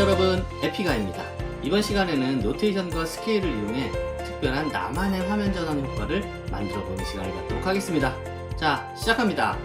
여러분 에피가입니다. 이번 시간에는 노테이션과 스케일을 이용해 특별한 나만의 화면 전환 효과를 만들어 보는 시간을 갖도록 하겠습니다. 자 시작합니다.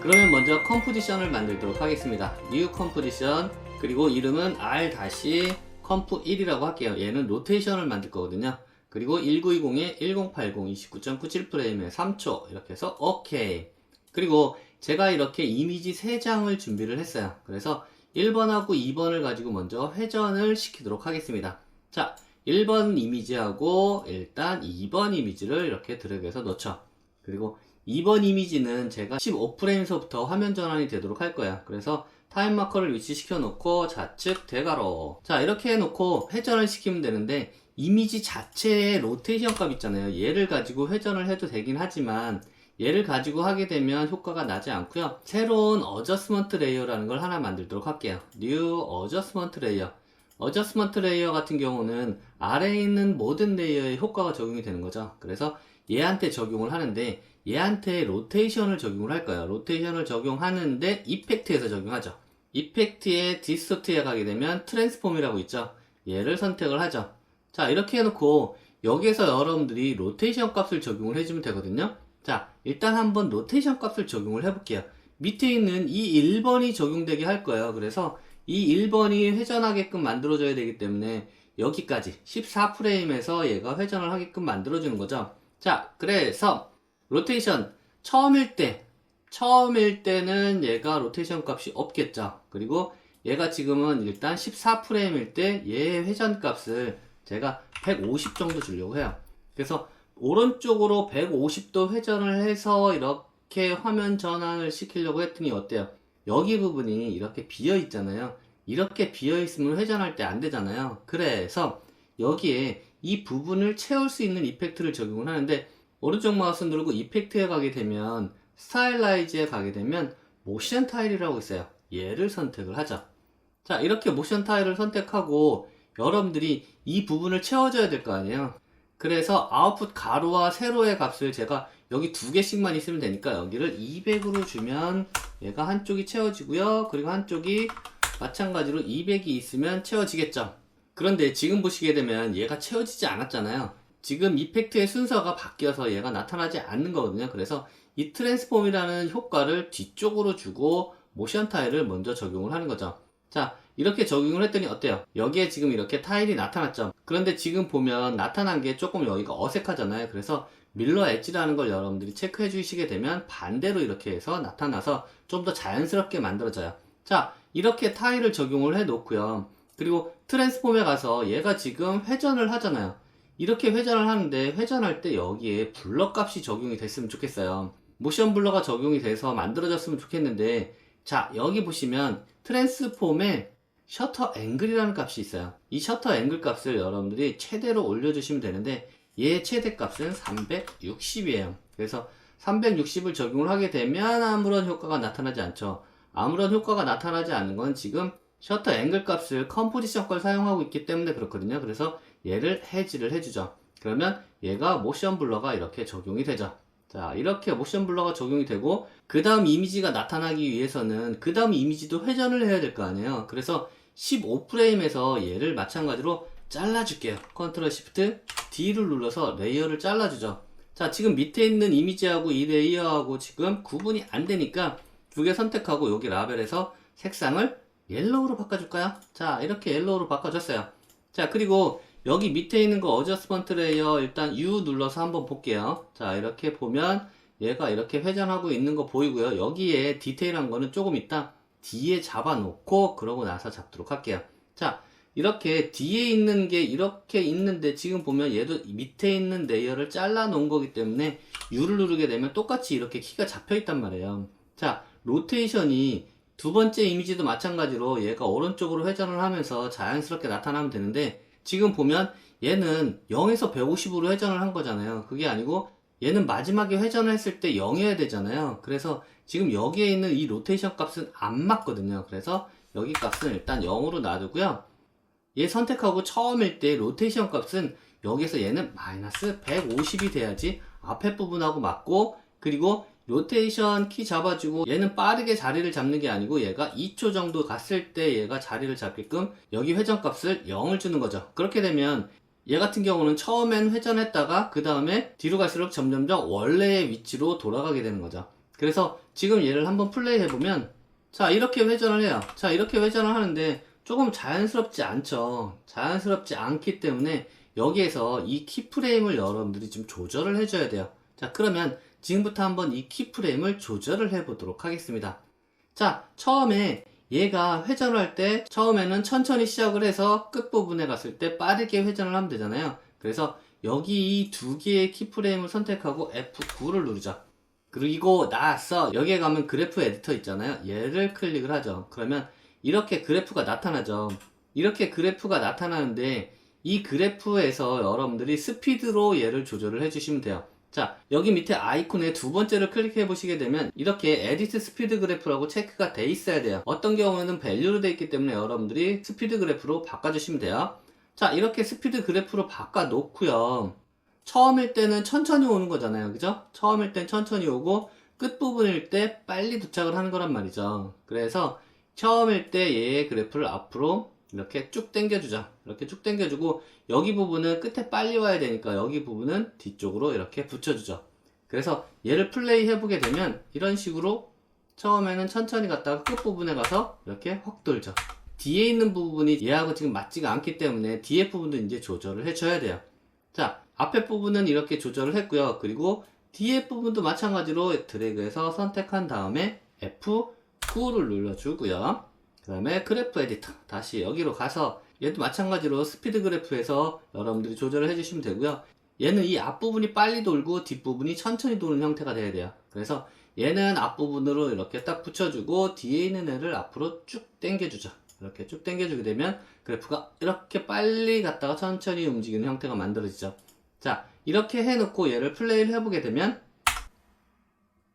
그러면 먼저 컴포지션을 만들도록 하겠습니다. New 컴포지션 그리고 이름은 r-컴프 1이라고 할게요. 얘는 로테이션을 만들 거거든요. 그리고 1920에 1080 29.97프레임에 3초 이렇게 해서 오케이. 그리고 제가 이렇게 이미지 3장을 준비를 했어요. 그래서 1번하고 2번을 가지고 먼저 회전을 시키도록 하겠습니다. 자, 1번 이미지하고 일단 2번 이미지를 이렇게 드래그해서 넣죠. 그리고 2번 이미지는 제가 15프레임서부터 화면 전환이 되도록 할 거야. 그래서 타임 마커를 위치시켜 놓고 좌측 대괄호. 자, 이렇게 해 놓고 회전을 시키면 되는데 이미지 자체의 로테이션 값 있잖아요. 얘를 가지고 회전을 해도 되긴 하지만 얘를 가지고 하게 되면 효과가 나지 않고요. 새로운 어저스먼트 레이어라는 걸 하나 만들도록 할게요. New 어저스먼트 레이어 어저스먼트 레이어 같은 경우는 아래에 있는 모든 레이어에 효과가 적용이 되는 거죠. 그래서 얘한테 적용을 하는데 얘한테 로테이션을 적용을 할 거예요. 로테이션을 적용하는데 이펙트에서 적용하죠. 이펙트에 디스토트에 가게 되면 트랜스폼이라고 있죠. 얘를 선택을 하죠. 자 이렇게 해놓고 여기에서 여러분들이 로테이션 값을 적용을 해주면 되거든요 자, 일단 한번 로테이션 값을 적용을 해 볼게요. 밑에 있는 이 1번이 적용되게 할 거예요. 그래서 이 1번이 회전하게끔 만들어줘야 되기 때문에 여기까지 14프레임에서 얘가 회전을 하게끔 만들어주는 거죠. 자, 그래서 로테이션 처음일 때, 처음일 때는 얘가 로테이션 값이 없겠죠. 그리고 얘가 지금은 일단 14프레임일 때 얘의 회전 값을 제가 150 정도 주려고 해요. 그래서 오른쪽으로 150도 회전을 해서 이렇게 화면 전환을 시키려고 했더니 어때요? 여기 부분이 이렇게 비어 있잖아요. 이렇게 비어 있으면 회전할 때 안 되잖아요. 그래서 여기에 이 부분을 채울 수 있는 이펙트를 적용을 하는데 오른쪽 마우스 누르고 이펙트에 가게 되면 스타일라이즈에 가게 되면 모션 타일이라고 있어요. 얘를 선택을 하죠. 자, 이렇게 모션 타일을 선택하고 여러분들이 이 부분을 채워줘야 될 거 아니에요. 그래서 아웃풋 가로와 세로의 값을 제가 여기 두 개씩만 있으면 되니까 여기를 200으로 주면 얘가 한쪽이 채워지고요. 그리고 한쪽이 마찬가지로 200이 있으면 채워지겠죠. 그런데 지금 보시게 되면 얘가 채워지지 않았잖아요. 지금 이펙트의 순서가 바뀌어서 얘가 나타나지 않는 거거든요. 그래서 이 트랜스폼이라는 효과를 뒤쪽으로 주고 모션 타일을 먼저 적용을 하는 거죠. 자, 이렇게 적용을 했더니 어때요? 여기에 지금 이렇게 타일이 나타났죠. 그런데 지금 보면 나타난 게 조금 여기가 어색하잖아요. 그래서 밀러 엣지라는 걸 여러분들이 체크해 주시게 되면 반대로 이렇게 해서 나타나서 좀 더 자연스럽게 만들어져요. 자, 이렇게 타일을 적용을 해 놓고요. 그리고 트랜스폼에 가서 얘가 지금 회전을 하잖아요. 이렇게 회전을 하는데 회전할 때 여기에 블러 값이 적용이 됐으면 좋겠어요. 모션 블러가 적용이 돼서 만들어졌으면 좋겠는데 자, 여기 보시면 트랜스폼에 셔터 앵글이라는 값이 있어요. 이 셔터 앵글 값을 여러분들이 최대로 올려주시면 되는데 얘 최대 값은 360이에요. 그래서 360을 적용을 하게 되면 아무런 효과가 나타나지 않죠. 아무런 효과가 나타나지 않는 건 지금 셔터 앵글 값을 컴포지션 걸 사용하고 있기 때문에 그렇거든요. 그래서 얘를 해지를 해주죠. 그러면 얘가 모션 블러가 이렇게 적용이 되죠. 자, 이렇게 모션 블러가 적용이 되고, 그 다음 이미지가 나타나기 위해서는 그 다음 이미지도 회전을 해야 될 거 아니에요. 그래서 15프레임에서 얘를 마찬가지로 잘라줄게요. 컨트롤 시프트 D를 눌러서 레이어를 잘라주죠. 자, 지금 밑에 있는 이미지하고 이 레이어하고 지금 구분이 안 되니까 두 개 선택하고 여기 라벨에서 색상을 옐로우로 바꿔줄까요? 자, 이렇게 옐로우로 바꿔줬어요. 자, 그리고 여기 밑에 있는 거 어저스먼트 레이어 일단 U 눌러서 한번 볼게요. 자, 이렇게 보면 얘가 이렇게 회전하고 있는 거 보이고요. 여기에 디테일한 거는 조금 있다 뒤에 잡아놓고 그러고 나서 잡도록 할게요. 자, 이렇게 뒤에 있는 게 이렇게 있는데 지금 보면 얘도 밑에 있는 레이어를 잘라 놓은 거기 때문에 U를 누르게 되면 똑같이 이렇게 키가 잡혀 있단 말이에요. 자, 로테이션이 두 번째 이미지도 마찬가지로 얘가 오른쪽으로 회전을 하면서 자연스럽게 나타나면 되는데 지금 보면 얘는 0에서 150으로 회전을 한 거잖아요. 그게 아니고 얘는 마지막에 회전을 했을 때 0이어야 되잖아요. 그래서 지금 여기에 있는 이 로테이션 값은 안 맞거든요. 그래서 여기 값은 일단 0으로 놔두고요. 얘 선택하고 처음일 때 로테이션 값은 여기서 얘는 마이너스 150이 돼야지 앞에 부분하고 맞고 그리고 로테이션 키 잡아주고 얘는 빠르게 자리를 잡는 게 아니고 얘가 2초 정도 갔을 때 얘가 자리를 잡게끔 여기 회전값을 0을 주는 거죠. 그렇게 되면 얘 같은 경우는 처음엔 회전했다가 그 다음에 뒤로 갈수록 점점점 원래의 위치로 돌아가게 되는 거죠. 그래서 지금 얘를 한번 플레이 해보면 자 이렇게 회전을 해요. 자 이렇게 회전을 하는데 조금 자연스럽지 않죠. 자연스럽지 않기 때문에 여기에서 이 키프레임을 여러분들이 좀 조절을 해줘야 돼요. 자 그러면 지금부터 한번 이 키프레임을 조절을 해 보도록 하겠습니다. 자 처음에 얘가 회전을 할 때 처음에는 천천히 시작을 해서 끝부분에 갔을 때 빠르게 회전을 하면 되잖아요. 그래서 여기 이 두 개의 키프레임을 선택하고 F9를 누르죠. 그리고 나서 여기에 가면 그래프 에디터 있잖아요. 얘를 클릭을 하죠. 그러면 이렇게 그래프가 나타나죠. 이렇게 그래프가 나타나는데 이 그래프에서 여러분들이 스피드로 얘를 조절을 해주시면 돼요. 자, 여기 밑에 아이콘에 두 번째를 클릭해 보시게 되면 이렇게 에디트 스피드 그래프라고 체크가 돼 있어야 돼요. 어떤 경우에는 밸류로 돼 있기 때문에 여러분들이 스피드 그래프로 바꿔 주시면 돼요. 자, 이렇게 스피드 그래프로 바꿔 놓고요. 처음일 때는 천천히 오는 거잖아요. 그죠? 처음일 땐 천천히 오고 끝부분일 때 빨리 도착을 하는 거란 말이죠. 그래서 처음일 때 얘의 그래프를 앞으로 이렇게 쭉 당겨주죠. 이렇게 쭉 당겨주고 여기 부분은 끝에 빨리 와야 되니까 여기 부분은 뒤쪽으로 이렇게 붙여주죠. 그래서 얘를 플레이 해보게 되면 이런 식으로 처음에는 천천히 갔다가 끝부분에 가서 이렇게 확 돌죠. 뒤에 있는 부분이 얘하고 지금 맞지가 않기 때문에 뒤에 부분도 이제 조절을 해줘야 돼요. 자, 앞에 부분은 이렇게 조절을 했고요. 그리고 뒤에 부분도 마찬가지로 드래그해서 선택한 다음에 F9를 눌러주고요. 그 다음에 그래프 에디터 다시 여기로 가서 얘도 마찬가지로 스피드 그래프에서 여러분들이 조절을 해주시면 되고요. 얘는 이 앞부분이 빨리 돌고 뒷부분이 천천히 도는 형태가 돼야 돼요. 그래서 얘는 앞부분으로 이렇게 딱 붙여주고 뒤에 있는 애를 앞으로 쭉 당겨주죠. 이렇게 쭉 당겨주게 되면 그래프가 이렇게 빨리 갔다가 천천히 움직이는 형태가 만들어지죠. 자, 이렇게 해놓고 얘를 플레이를 해보게 되면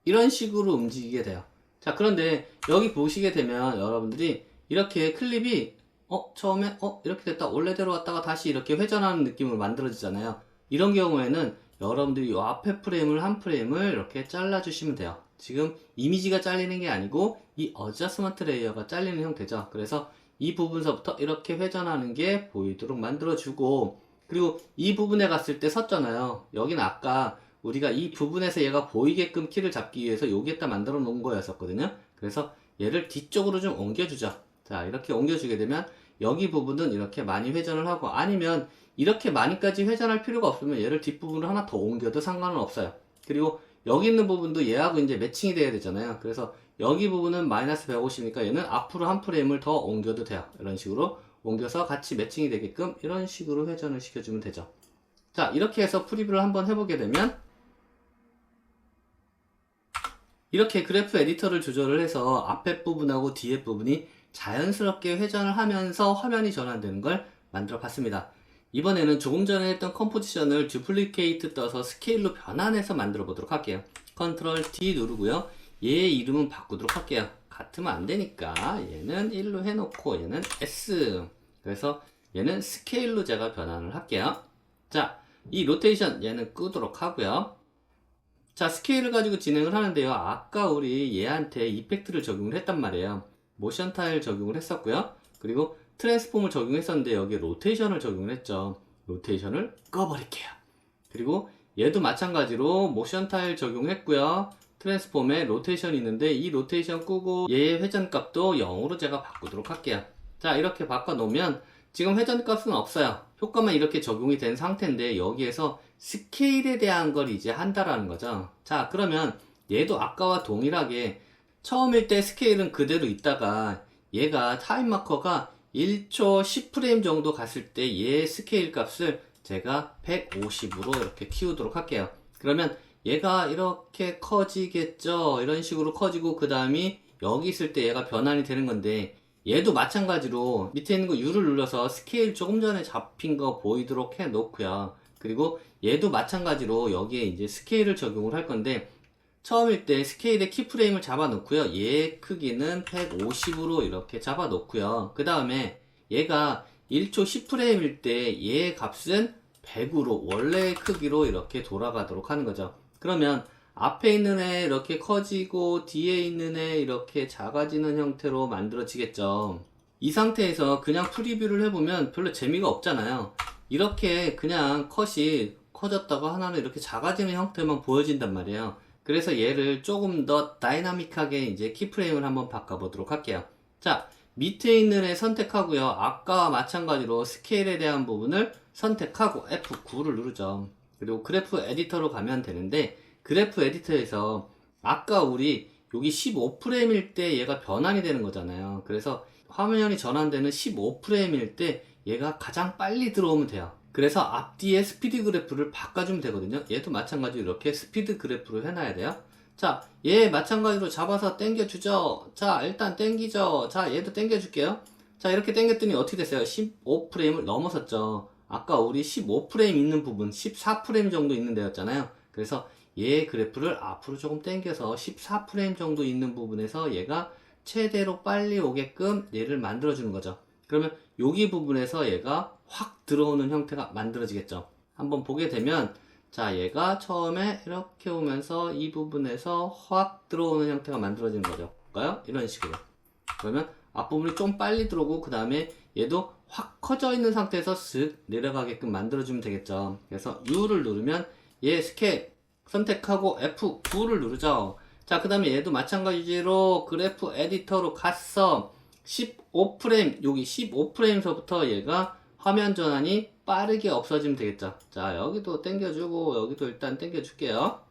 이런 식으로 움직이게 돼요. 자, 그런데 여기 보시게 되면 여러분들이 이렇게 클립이 어, 처음에 어, 이렇게 됐다. 원래대로 왔다가 다시 이렇게 회전하는 느낌으로 만들어지잖아요. 이런 경우에는 여러분들이 이 앞에 프레임을 한 프레임을 이렇게 잘라 주시면 돼요. 지금 이미지가 잘리는 게 아니고 이 어저스먼트 레이어가 잘리는 형태죠. 그래서 이 부분서부터 이렇게 회전하는 게 보이도록 만들어주고 그리고 이 부분에 갔을 때 섰잖아요. 여기는 아까 우리가 이 부분에서 얘가 보이게끔 키를 잡기 위해서 여기에다 만들어 놓은 거였었거든요. 그래서 얘를 뒤쪽으로 좀 옮겨주죠. 자, 이렇게 옮겨주게 되면 여기 부분은 이렇게 많이 회전을 하고 아니면 이렇게 많이까지 회전할 필요가 없으면 얘를 뒷부분으로 하나 더 옮겨도 상관은 없어요. 그리고 여기 있는 부분도 얘하고 이제 매칭이 돼야 되잖아요. 그래서 여기 부분은 마이너스 150이니까 얘는 앞으로 한 프레임을 더 옮겨도 돼요. 이런 식으로 옮겨서 같이 매칭이 되게끔 이런 식으로 회전을 시켜주면 되죠. 자, 이렇게 해서 프리뷰를 한번 해보게 되면 이렇게 그래프 에디터를 조절을 해서 앞에 부분하고 뒤에 부분이 자연스럽게 회전을 하면서 화면이 전환되는 걸 만들어 봤습니다. 이번에는 조금 전에 했던 컴포지션을 듀플리케이트 떠서 스케일로 변환해서 만들어 보도록 할게요. 컨트롤 D 누르고요. 얘의 이름은 바꾸도록 할게요. 같으면 안 되니까 얘는 1로 해놓고 얘는 S 그래서 얘는 스케일로 제가 변환을 할게요. 자, 이 로테이션 얘는 끄도록 하고요. 자, 스케일을 가지고 진행을 하는데요. 아까 우리 얘한테 이펙트를 적용을 했단 말이에요. 모션 타일 적용을 했었고요. 그리고 트랜스폼을 적용했었는데 여기 로테이션을 적용을 했죠. 로테이션을 꺼버릴게요. 그리고 얘도 마찬가지로 모션 타일 적용했고요. 트랜스폼에 로테이션이 있는데 이 로테이션 끄고 얘의 회전값도 0으로 제가 바꾸도록 할게요. 자 이렇게 바꿔 놓으면 지금 회전값은 없어요. 효과만 이렇게 적용이 된 상태인데 여기에서 스케일에 대한 걸 이제 한다라는 거죠. 자 그러면 얘도 아까와 동일하게 처음일 때 스케일은 그대로 있다가 얘가 타임 마커가 1초 10프레임 정도 갔을 때 얘 스케일 값을 제가 150으로 이렇게 키우도록 할게요. 그러면 얘가 이렇게 커지겠죠. 이런 식으로 커지고 그 다음이 여기 있을 때 얘가 변환이 되는 건데 얘도 마찬가지로 밑에 있는 거 U를 눌러서 스케일 조금 전에 잡힌 거 보이도록 해 놓고요. 그리고 얘도 마찬가지로 여기에 이제 스케일을 적용을 할 건데 처음일 때 스케일의 키프레임을 잡아 놓고요. 얘 크기는 150으로 이렇게 잡아 놓고요. 그 다음에 얘가 1초 10프레임일 때 얘 값은 100으로 원래의 크기로 이렇게 돌아가도록 하는 거죠. 그러면 앞에 있는 애 이렇게 커지고 뒤에 있는 애 이렇게 작아지는 형태로 만들어지겠죠. 이 상태에서 그냥 프리뷰를 해보면 별로 재미가 없잖아요. 이렇게 그냥 컷이 커졌다가 하나는 이렇게 작아지는 형태만 보여진단 말이에요. 그래서 얘를 조금 더 다이나믹하게 이제 키프레임을 한번 바꿔보도록 할게요. 자, 밑에 있는 애 선택하고요. 아까와 마찬가지로 스케일에 대한 부분을 선택하고 F9를 누르죠. 그리고 그래프 에디터로 가면 되는데 그래프 에디터에서 아까 우리 여기 15프레임일 때 얘가 변환이 되는 거잖아요. 그래서 화면이 전환되는 15프레임일 때 얘가 가장 빨리 들어오면 돼요. 그래서 앞뒤에 스피드 그래프를 바꿔주면 되거든요. 얘도 마찬가지로 이렇게 스피드 그래프로 해놔야 돼요. 자, 얘 마찬가지로 잡아서 당겨주죠. 자, 일단 당기죠. 자, 얘도 당겨줄게요. 자, 이렇게 당겼더니 어떻게 됐어요? 15프레임을 넘어섰죠. 아까 우리 15프레임 있는 부분, 14프레임 정도 있는 데였잖아요. 그래서 얘 그래프를 앞으로 조금 당겨서 14프레임 정도 있는 부분에서 얘가 최대로 빨리 오게끔 얘를 만들어 주는 거죠. 그러면 여기 부분에서 얘가 확 들어오는 형태가 만들어지겠죠. 한번 보게 되면 자 얘가 처음에 이렇게 오면서 이 부분에서 확 들어오는 형태가 만들어지는 거죠. 볼까요? 이런 식으로. 그러면 앞부분이 좀 빨리 들어오고 그 다음에 얘도 확 커져 있는 상태에서 쓱 내려가게끔 만들어주면 되겠죠. 그래서 U를 누르면 얘 스케일 선택하고 F9를 누르죠. 자, 그 다음에 얘도 마찬가지로 그래프 에디터로 갔어. 15프레임, 여기 15프레임서부터 얘가 화면 전환이 빠르게 없어지면 되겠죠. 자, 여기도 당겨주고, 여기도 일단 당겨줄게요.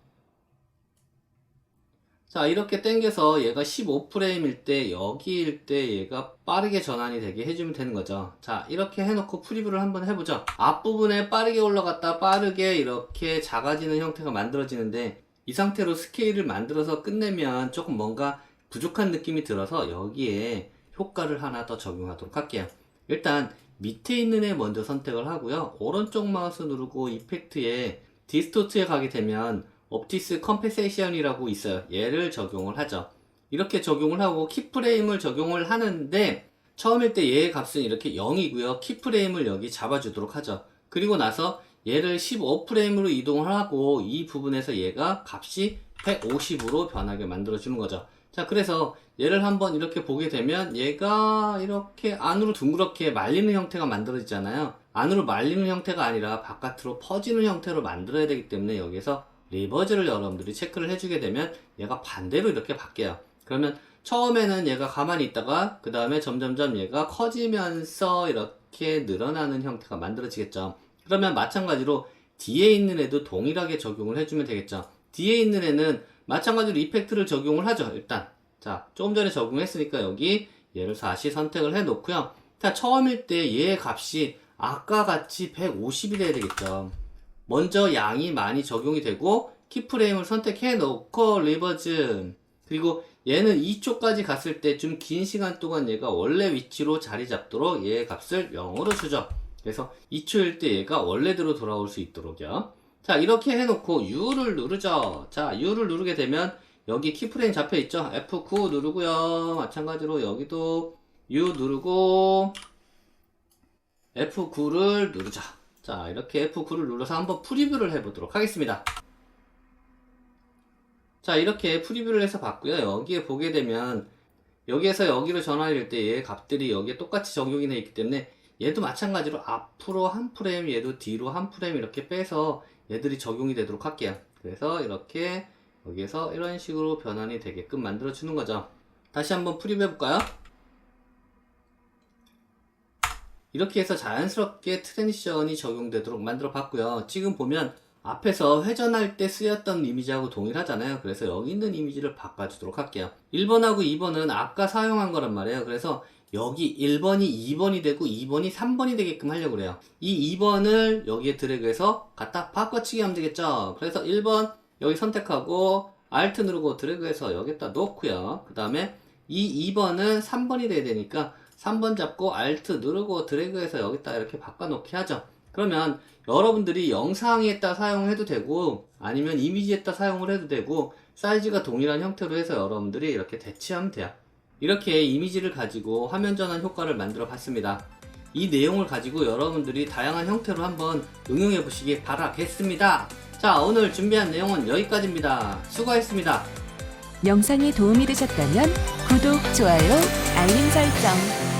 자, 이렇게 당겨서 얘가 15프레임일 때, 여기일 때 얘가 빠르게 전환이 되게 해주면 되는 거죠. 자, 이렇게 해놓고 프리뷰를 한번 해보죠. 앞부분에 빠르게 올라갔다 빠르게 이렇게 작아지는 형태가 만들어지는데, 이 상태로 스케일을 만들어서 끝내면 조금 뭔가 부족한 느낌이 들어서 여기에 효과를 하나 더 적용하도록 할게요. 일단 밑에 있는 애 먼저 선택을 하고요. 오른쪽 마우스 누르고 이펙트에 디스토트에 가게 되면 옵티스 컴펜세이션이라고 있어요. 얘를 적용을 하죠. 이렇게 적용을 하고 키프레임을 적용을 하는데 처음일 때 얘의 값은 이렇게 0이고요. 키프레임을 여기 잡아주도록 하죠. 그리고 나서 얘를 15프레임으로 이동을 하고 이 부분에서 얘가 값이 150으로 변하게 만들어 주는 거죠. 자, 그래서 얘를 한번 이렇게 보게 되면 얘가 이렇게 안으로 둥그렇게 말리는 형태가 만들어지잖아요. 안으로 말리는 형태가 아니라 바깥으로 퍼지는 형태로 만들어야 되기 때문에 여기서 리버즈를 여러분들이 체크를 해주게 되면 얘가 반대로 이렇게 바뀌어요. 그러면 처음에는 얘가 가만히 있다가 그 다음에 점점점 얘가 커지면서 이렇게 늘어나는 형태가 만들어지겠죠. 그러면 마찬가지로 뒤에 있는 애도 동일하게 적용을 해주면 되겠죠. 뒤에 있는 애는 마찬가지로 이펙트를 적용을 하죠. 일단 자 조금 전에 적용했으니까 여기 얘를 다시 선택을 해 놓고요. 자 처음일 때 얘의 값이 아까 같이 150이 돼야 되겠죠. 먼저 양이 많이 적용이 되고 키프레임을 선택해 놓고 리버즈 그리고 얘는 2초까지 갔을 때 좀 긴 시간 동안 얘가 원래 위치로 자리 잡도록 얘의 값을 0으로 주죠. 그래서 2초일 때 얘가 원래대로 돌아올 수 있도록요. 자, 이렇게 해놓고 U를 누르죠. 자, U를 누르게 되면 여기 키프레임 잡혀 있죠. F9 누르고요. 마찬가지로 여기도 U 누르고 F9를 누르자. 자, 이렇게 F9를 눌러서 한번 프리뷰를 해보도록 하겠습니다. 자, 이렇게 프리뷰를 해서 봤고요. 여기에 보게 되면 여기에서 여기로 전환이 될때얘 값들이 여기에 똑같이 적용이 되어 있기 때문에 얘도 마찬가지로 앞으로 한 프레임, 얘도 뒤로 한 프레임 이렇게 빼서 얘들이 적용이 되도록 할게요. 그래서 이렇게 여기에서 이런 식으로 변환이 되게끔 만들어 주는 거죠. 다시 한번 프리뷰 해볼까요? 이렇게 해서 자연스럽게 트랜지션이 적용되도록 만들어 봤고요. 지금 보면 앞에서 회전할 때 쓰였던 이미지하고 동일하잖아요. 그래서 여기 있는 이미지를 바꿔주도록 할게요. 1번하고 2번은 아까 사용한 거란 말이에요. 그래서 여기 1번이 2번이 되고 2번이 3번이 되게끔 하려고 그래요. 이 2번을 여기에 드래그해서 갖다 바꿔치기 하면 되겠죠. 그래서 1번 여기 선택하고 Alt 누르고 드래그해서 여기다 놓고요. 그 다음에 이 2번은 3번이 돼야 되니까 3번 잡고 Alt 누르고 드래그해서 여기다 이렇게 바꿔놓기 하죠. 그러면 여러분들이 영상에다 사용해도 되고 아니면 이미지에다 사용을 해도 되고 사이즈가 동일한 형태로 해서 여러분들이 이렇게 대치하면 돼요. 이렇게 이미지를 가지고 화면 전환 효과를 만들어 봤습니다. 이 내용을 가지고 여러분들이 다양한 형태로 한번 응용해 보시기 바라겠습니다. 자, 오늘 준비한 내용은 여기까지입니다. 수고하셨습니다. 영상이 도움이 되셨다면 구독, 좋아요, 알림 설정